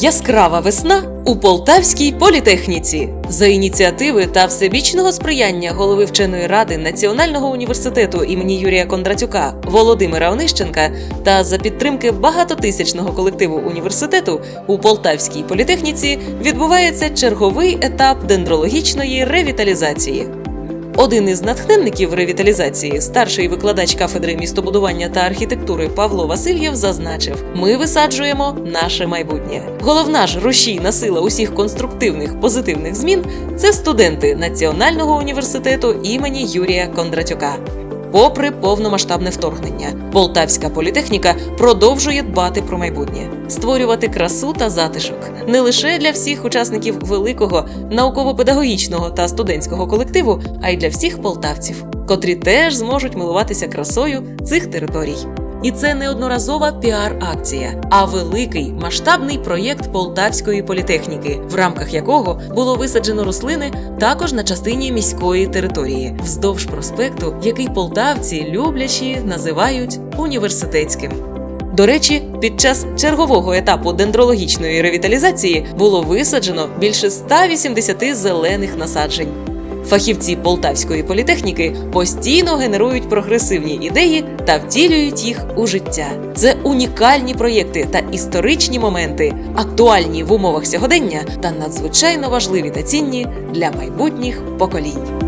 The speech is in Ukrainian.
Яскрава весна у Полтавській політехніці за ініціативи та всебічного сприяння голови вченої ради Національного університету імені Юрія Кондратюка Володимира Онищенка та за підтримки багатотисячного колективу університету у Полтавській політехніці відбувається черговий етап дендрологічної ревіталізації. Один із натхненників ревіталізації, старший викладач кафедри містобудування та архітектури Павло Васильєв, зазначив: ми висаджуємо наше майбутнє. Головна ж рушійна сила усіх конструктивних позитивних змін це студенти Національного університету імені Юрія Кондратюка. Попри повномасштабне вторгнення, Полтавська політехніка продовжує дбати про майбутнє, створювати красу та затишок не лише для всіх учасників великого науково-педагогічного та студентського колективу, а й для всіх полтавців, котрі теж зможуть милуватися красою цих територій. І це не одноразова піар-акція, а великий масштабний проєкт Полтавської політехніки, в рамках якого було висаджено рослини також на частині міської території, вздовж проспекту, який полтавці люблячі називають університетським. До речі, під час чергового етапу дендрологічної ревіталізації було висаджено більше 180 зелених насаджень. Фахівці Полтавської політехніки постійно генерують прогресивні ідеї та втілюють їх у життя. Це унікальні проєкти та історичні моменти, актуальні в умовах сьогодення та надзвичайно важливі та цінні для майбутніх поколінь.